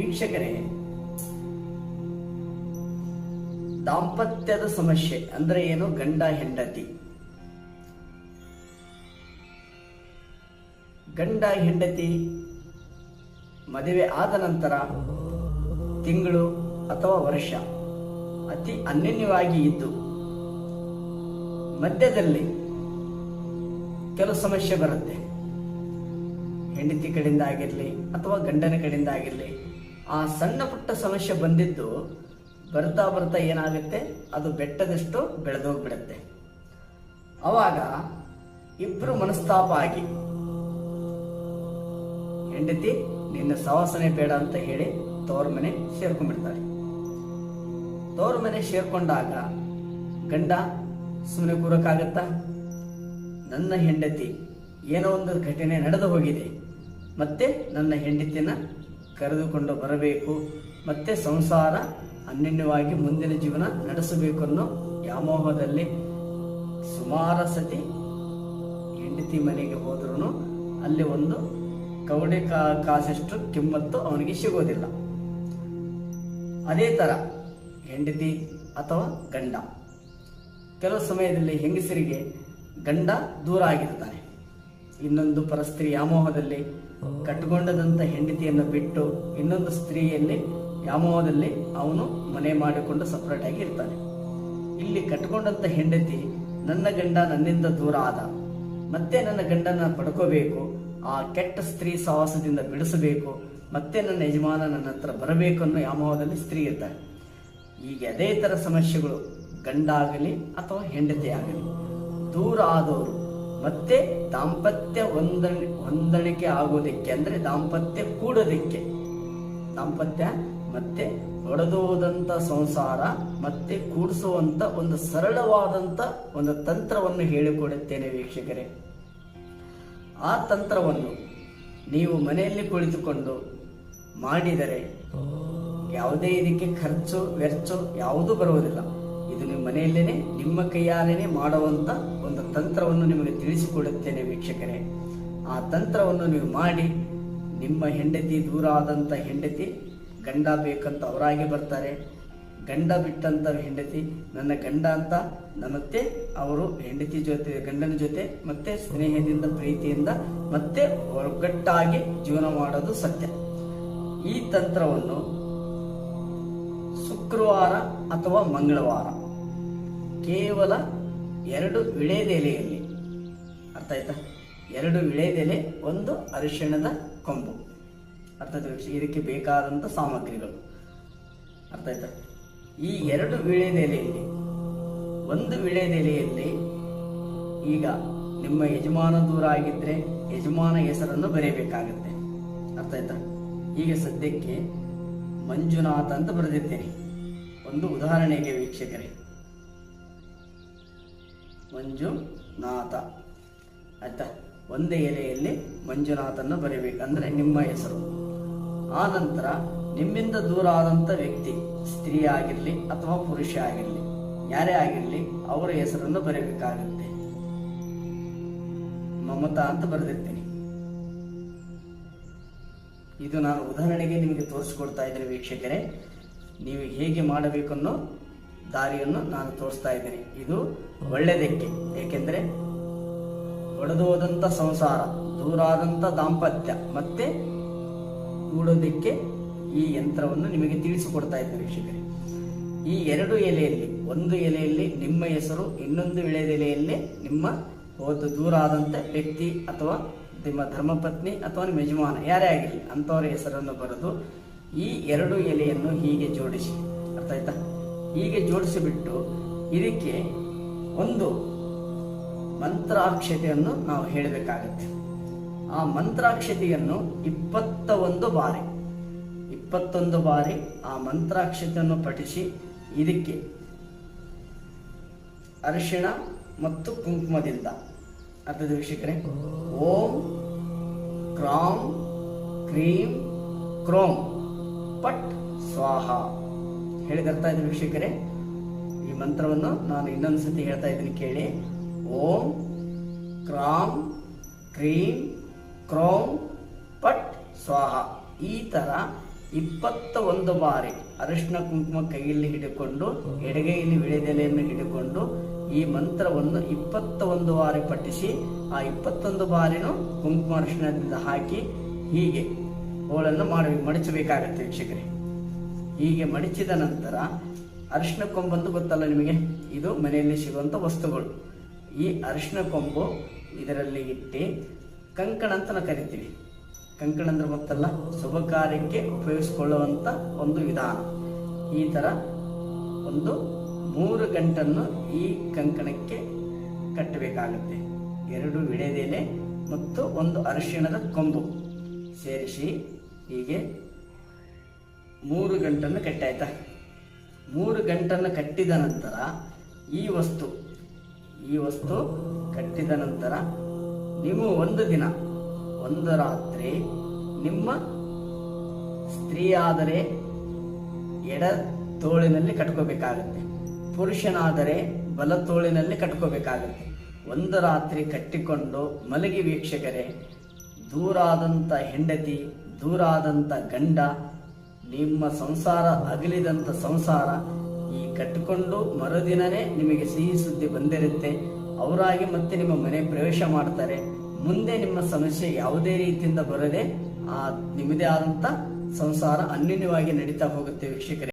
ವೀಕ್ಷಕರೇ, ದಾಂಪತ್ಯದ ಸಮಸ್ಯೆ ಅಂದ್ರೆ ಏನು? ಗಂಡ, ಹೆಂಡತಿ. ಗಂಡ, ಹೆಂಡತಿ ಮದುವೆ ಆದ ನಂತರ ತಿಂಗಳು ಅಥವಾ ವರ್ಷ ಅತಿ ಅನ್ಯನ್ಯವಾಗಿ ಇದ್ದು, ಮಧ್ಯದಲ್ಲಿ ಕೆಲವು ಸಮಸ್ಯೆ ಬರುತ್ತೆ. ಹೆಂಡತಿ ಕಡೆಯಿಂದ ಆಗಿರಲಿ ಅಥವಾ ಗಂಡನ ಕಡೆಯಿಂದ ಆಗಿರಲಿ. ಆ ಸಣ್ಣ ಪುಟ್ಟ ಸಮಸ್ಯೆ ಬಂದಿದ್ದು ಬರ್ತಾ ಬರ್ತಾ ಏನಾಗುತ್ತೆ? ಅದು ಬೆಟ್ಟದಷ್ಟು ಬೆಳೆದೋಗ್ಬಿಡುತ್ತೆ. ಅವಾಗ ಇಬ್ರು ಮನಸ್ತಾಪ ಆಗಿ, ಹೆಂಡತಿ, ನಿನ್ನ ಸವಾಸನೆ ಬೇಡ ಅಂತ ಹೇಳಿ ತವ್ರ ಮನೆ ಸೇರ್ಕೊಂಡ್ಬಿಡ್ತಾರೆ. ತವ್ರ ಮನೆ ಸೇರ್ಕೊಂಡಾಗ ಗಂಡ ಸುಮ್ಮನೆ ಕೂರಕ್ಕಾಗತ್ತಾ? ನನ್ನ ಹೆಂಡತಿ ಏನೋ ಒಂದು ಘಟನೆ ನಡೆದು ಹೋಗಿದೆ. ಮತ್ತೆ ನನ್ನ ಹೆಂಡತಿನ ಕರೆದುಕೊಂಡು ಬರಬೇಕು. ಮತ್ತೆ ಸಂಸಾರ ಅನ್ಯನ್ಯವಾಗಿ ಮುಂದಿನ ಜೀವನ ನಡೆಸಬೇಕು ಅನ್ನೋ ವ್ಯಾಮೋಹದಲ್ಲಿ ಸುಮಾರು ಸತಿ ಹೆಂಡತಿ ಮನೆಗೆ ಹೋದ್ರೂ ಅಲ್ಲಿ ಒಂದು ಕವಡೆ ಕಾ ಕಾಸಷ್ಟು ಕಿಮ್ಮತ್ತು ಅವನಿಗೆ ಸಿಗೋದಿಲ್ಲ. ಅದೇ ಥರ ಹೆಂಡತಿ ಅಥವಾ ಗಂಡ. ಕೆಲವು ಸಮಯದಲ್ಲಿ ಹೆಂಗಸರಿಗೆ ಗಂಡ ದೂರ ಆಗಿರ್ತಾನೆ. ಇನ್ನೊಂದು ಪರಸ್ತ್ರೀ ವ್ಯಾಮೋಹದಲ್ಲಿ ಕಟ್ಟಿಕೊಂಡದಂತ ಹೆಂಡತಿಯನ್ನು ಬಿಟ್ಟು ಇನ್ನೊಂದು ಸ್ತ್ರೀಯಲ್ಲಿ ವ್ಯಾಮೋಹದಲ್ಲಿ ಅವನು ಮನೆ ಮಾಡಿಕೊಂಡು ಸಪರೇಟ್ ಆಗಿ ಇರ್ತಾನೆ. ಇಲ್ಲಿ ಕಟ್ಟಿಕೊಂಡಂತ ಹೆಂಡತಿ ನನ್ನ ಗಂಡ ನನ್ನಿಂದ ದೂರ ಆದ. ಮತ್ತೆ ನನ್ನ ಗಂಡನ ಪಡ್ಕೋಬೇಕು. ಆ ಕೆಟ್ಟ ಸ್ತ್ರೀ ಸಾಹಸದಿಂದ ಬಿಡಿಸಬೇಕು. ಮತ್ತೆ ನನ್ನ ಯಜಮಾನ ನನ್ನ ಹತ್ರ ಬರಬೇಕು ಅನ್ನೋ ವ್ಯಾಮೋಹದಲ್ಲಿ ಸ್ತ್ರೀ ಇರ್ತಾರೆ ಈಗ ಅದೇ ಥರ ಸಮಸ್ಯೆಗಳು ಗಂಡ ಆಗಲಿ ಅಥವಾ ಹೆಂಡತಿ ಆಗಲಿ ದೂರ ಆದವರು ಮತ್ತೆ ದಾಂಪತ್ಯ ಹೊಂದಣಿ ಹೊಂದಾಣಿಕೆ ಆಗೋದಕ್ಕೆ ಅಂದ್ರೆ ದಾಂಪತ್ಯ ಕೂಡೋದಕ್ಕೆ. ದಾಂಪತ್ಯ ಮತ್ತೆ ಒಡೆದೋದಂತ ಸಂಸಾರ ಮತ್ತೆ ಕೂಡಿಸುವಂತ ಒಂದು ಸರಳವಾದಂತ ಒಂದು ತಂತ್ರವನ್ನು ಹೇಳಿಕೊಡುತ್ತೇನೆ ವೀಕ್ಷಕರೇ. ಆ ತಂತ್ರವನ್ನು ನೀವು ಮನೆಯಲ್ಲಿ ಕುಳಿತುಕೊಂಡು ಮಾಡಿದರೆ ಯಾವುದೇ ಇದಕ್ಕೆ ಖರ್ಚು ವೆಚ್ಚ ಯಾವುದೂ ಬರುವುದಿಲ್ಲ. ಇದು ನಿಮ್ಮ ಮನೆಯಲ್ಲೇನೆ, ನಿಮ್ಮ ಕೈಯಾರೇನೆ ಮಾಡುವಂತ ಒಂದು ತಂತ್ರವನ್ನು ನಿಮಗೆ ತಿಳಿಸಿಕೊಡುತ್ತೇನೆ ವೀಕ್ಷಕರೇ. ಆ ತಂತ್ರವನ್ನು ನೀವು ಮಾಡಿ, ನಿಮ್ಮ ಹೆಂಡತಿ ದೂರ ಆದಂತ ಹೆಂಡತಿ, ಗಂಡ ಬೇಕಂತ ಅವರಾಗಿ ಬರ್ತಾರೆ. ಗಂಡ ಬಿಟ್ಟಂತ ಹೆಂಡತಿ, ನನ್ನ ಗಂಡ ಅಂತ ಮತ್ತೆ ಅವರು ಹೆಂಡತಿ ಜೊತೆ, ಗಂಡನ ಜೊತೆ, ಮತ್ತೆ ಸ್ನೇಹದಿಂದ, ಪ್ರೀತಿಯಿಂದ, ಮತ್ತೆ ಒಗ್ಗಟ್ಟಾಗಿ ಜೀವನ ಮಾಡೋದು ಸತ್ಯ. ಈ ತಂತ್ರವನ್ನು ಶುಕ್ರವಾರ ಅಥವಾ ಮಂಗಳವಾರ ಕೇವಲ ಎರಡು ವಿಳೆದೆಲೆಯಲ್ಲಿ. ಅರ್ಥ ಆಯ್ತಾ? ಎರಡು ವಿಳೆದೆಲೆ, ಒಂದು ಅರಿಶಿಣದ ಕೊಂಬು. ಅರ್ಥ ಆಯ್ತಾ ಇದಕ್ಕೆ ಬೇಕಾದಂಥ ಸಾಮಗ್ರಿಗಳು. ಅರ್ಥ ಆಯ್ತಾ? ಈ ಎರಡು ವಿಳೆದೆಲೆಯಲ್ಲಿ, ಒಂದು ವಿಳೆದೆಲೆಯಲ್ಲಿ ಈಗ ನಿಮ್ಮ ಯಜಮಾನ ದೂರ ಆಗಿದ್ರೆ ಯಜಮಾನ ಹೆಸರನ್ನು ಬರೆಯಬೇಕಾಗತ್ತೆ ಅರ್ಥ ಆಯ್ತಾ? ಈಗ ಸದ್ಯಕ್ಕೆ ಮಂಜುನಾಥ ಅಂತ ಬರೆದಿದ್ದೇನೆ. ಒಂದು ಉದಾಹರಣೆಗೆ ವೀಕ್ಷಕರೇ. ಮಂಜುನಾಥ. ಆಯ್ತಾ? ಒಂದೇ ಎಲೆಯಲ್ಲಿ ಮಂಜುನಾಥನ್ನು ಬರೀಬೇಕಂದ್ರೆ ನಿಮ್ಮ ಹೆಸರು. ಆ ನಂತರ ನಿಮ್ಮಿಂದ ದೂರ ಆದಂಥ ವ್ಯಕ್ತಿ, ಸ್ತ್ರೀ ಆಗಿರಲಿ ಅಥವಾ ಪುರುಷ ಆಗಿರಲಿ, ಯಾರೇ ಆಗಿರಲಿ ಅವರ ಹೆಸರನ್ನು ಬರೀಬೇಕಾಗುತ್ತೆ. ಮಮತಾ ಅಂತ ಬರೆದಿರ್ತೀನಿ. ಇದು ನಾನು ಉದಾಹರಣೆಗೆ ನಿಮಗೆ ತೋರಿಸ್ಕೊಡ್ತಾ ಇದ್ದೀನಿ ವೀಕ್ಷಕರೇ. ನೀವು ಹೇಗೆ ಮಾಡಬೇಕು ಅನ್ನೋ ದಾರಿಯನ್ನು ನಾನು ತೋರಿಸ್ತಾ ಇದ್ದೀನಿ. ಇದು ಒಳ್ಳೆಯದಕ್ಕೆ. ಏಕೆಂದರೆ ಒಡೆದು ಹೋದಂಥ ಸಂಸಾರ ದೂರಾದಂಥ ದಾಂಪತ್ಯ, ಮತ್ತೆ ಕೂಡೋದಕ್ಕೆ ಈ ಯಂತ್ರವನ್ನು ನಿಮಗೆ ತಿಳಿಸಿಕೊಡ್ತಾ ಇದ್ದೀನಿ ವೀಕ್ಷಕರೇ. ಈ ಎರಡು ಎಲೆಯಲ್ಲಿ, ಒಂದು ಎಲೆಯಲ್ಲಿ ನಿಮ್ಮ ಹೆಸರು, ಇನ್ನೊಂದು ಎಲೆಯಲ್ಲಿ ನಿಮ್ಮ ಹೋದ ದೂರ ಆದಂಥ ವ್ಯಕ್ತಿ ಅಥವಾ ನಿಮ್ಮ ಧರ್ಮಪತ್ನಿ ಅಥವಾ ನಿಮ್ಮ ಯಜಮಾನ, ಯಾರೇ ಆಗಿರಲಿ, ಅಂಥವರ ಹೆಸರನ್ನು ಬರೆದು ಈ ಎರಡು ಎಲೆಯನ್ನು ಹೀಗೆ ಜೋಡಿಸಿ. ಅರ್ಥ ಆಯ್ತಾ? ಹೀಗೆ ಜೋಡಿಸಿಬಿಟ್ಟು ಇದಕ್ಕೆ ಒಂದು ಮಂತ್ರಾಕ್ಷತೆಯನ್ನು ನಾವು ಹೇಳಬೇಕಾಗತ್ತೆ. ಆ ಮಂತ್ರಾಕ್ಷತೆಯನ್ನು ಇಪ್ಪತ್ತ ಒಂದು ಬಾರಿ, ಇಪ್ಪತ್ತೊಂದು ಬಾರಿ ಆ ಮಂತ್ರಾಕ್ಷತೆಯನ್ನು ಪಠಿಸಿ ಇದಕ್ಕೆ ಅರಿಶಿಣ ಮತ್ತು ಕುಂಕುಮದಿಂದ. ಅರ್ಧದ ವೀಕ್ಷಕರೇ, ಓಂ ಕ್ರಾಂ ಕ್ರೀಂ ಕ್ರೋಂ ಪಟ್ ಸ್ವಾಹ. ಹೇಳಿದರ್ಥ ಇದೆ ವೀಕ್ಷಕರೇ. ಈ ಮಂತ್ರವನ್ನು ನಾನು ಇನ್ನೊಂದು ಸತಿ ಹೇಳ್ತಾ ಇದ್ದೀನಿ ಕೇಳಿ. ಓಂ ಕ್ರಾಂ ಕ್ರೀಂ ಕ್ರೋಂ ಪಟ್ ಸ್ವಾಹ. ಈ ಥರ ಇಪ್ಪತ್ತ ಒಂದು ಬಾರಿ ಅರಿಶಿನ ಕುಂಕುಮ ಕೈಯಲ್ಲಿ ಹಿಡಿಕೊಂಡು, ಎಡಗೈಯಲ್ಲಿ ವಿಳೆದೆಲೆಯನ್ನು ಹಿಡಿಕೊಂಡು ಈ ಮಂತ್ರವನ್ನು ಇಪ್ಪತ್ತ ಒಂದು ಬಾರಿ ಪಠಿಸಿ, ಆ ಇಪ್ಪತ್ತೊಂದು ಬಾರಿನೂ ಕುಂಕುಮ ಅರಿಶಿಣದಿಂದ ಹಾಕಿ ಹೀಗೆ ಹೋಳನ್ನು ಮಾಡಿ ಮಡಚಬೇಕಾಗತ್ತೆ ವೀಕ್ಷಕರೇ. ಹೀಗೆ ಮಡಚಿದ ನಂತರ ಅರಿಶಿನ ಕೊಂಬಂದು ಗೊತ್ತಲ್ಲ ನಿಮಗೆ? ಇದು ಮನೆಯಲ್ಲಿ ಸಿಗುವಂಥ ವಸ್ತುಗಳು. ಈ ಅರಿಶಿನ ಕೊಂಬು ಇದರಲ್ಲಿ ಇಟ್ಟು ಕಂಕಣ ಅಂತ ನಾವು ಕರಿತೀವಿ. ಕಂಕಣ ಅಂದ್ರೆ ಗೊತ್ತಲ್ಲ? ಶುಭ ಕಾರ್ಯಕ್ಕೆ ಉಪಯೋಗಿಸಿಕೊಳ್ಳುವಂಥ ಒಂದು ವಿಧಾನ. ಈ ಥರ ಒಂದು ಮೂರು ಗಂಟನ್ನು ಈ ಕಂಕಣಕ್ಕೆ ಕಟ್ಟಬೇಕಾಗುತ್ತೆ. ಎರಡು ವಿಳೆದೆಲೆ ಮತ್ತು ಒಂದು ಅರಿಶಿಣದ ಕೊಂಬು ಸೇರಿಸಿ ಹೀಗೆ ಮೂರು ಗಂಟನ್ನು ಕಟ್ಟಾಯ್ತಾ? ಮೂರು ಗಂಟನ್ನು ಕಟ್ಟಿದ ನಂತರ ಈ ವಸ್ತು ಈ ವಸ್ತು ಕಟ್ಟಿದ ನಂತರ ನೀವು ಒಂದು ದಿನ, ಒಂದು ರಾತ್ರಿ ನಿಮ್ಮ ಸ್ತ್ರೀಯಾದರೆ ಎಡ ತೋಳಿನಲ್ಲಿ ಕಟ್ಕೋಬೇಕಾಗುತ್ತೆ, ಪುರುಷನಾದರೆ ಬಲ ತೋಳಿನಲ್ಲಿ ಕಟ್ಕೋಬೇಕಾಗುತ್ತೆ. ಒಂದು ರಾತ್ರಿ ಕಟ್ಟಿಕೊಂಡು ಮಲಗಿ ವೀಕ್ಷಕರೇ ದೂರಾದಂಥ ಹೆಂಡತಿ ದೂರಾದಂಥ ಗಂಡ ನಿಮ್ಮ ಸಂಸಾರ ಅಗಲಿದಂಥ ಸಂಸಾರ ಈ ಕಟ್ಟಿಕೊಂಡು ಮರುದಿನನೇ ನಿಮಗೆ ಸಿಹಿ ಸುದ್ದಿ ಬಂದಿರುತ್ತೆ. ಅವರಾಗಿ ಮತ್ತೆ ನಿಮ್ಮ ಮನೆ ಪ್ರವೇಶ ಮಾಡ್ತಾರೆ. ಮುಂದೆ ನಿಮ್ಮ ಸಮಸ್ಯೆ ಯಾವುದೇ ರೀತಿಯಿಂದ ಬರದೆ ಆ ನಿಮ್ಮದೇ ಆದಂಥ ಸಂಸಾರ ಅನ್ಯೂನ್ಯವಾಗಿ ನಡೀತಾ ಹೋಗುತ್ತೆ ವೀಕ್ಷಕರೇ.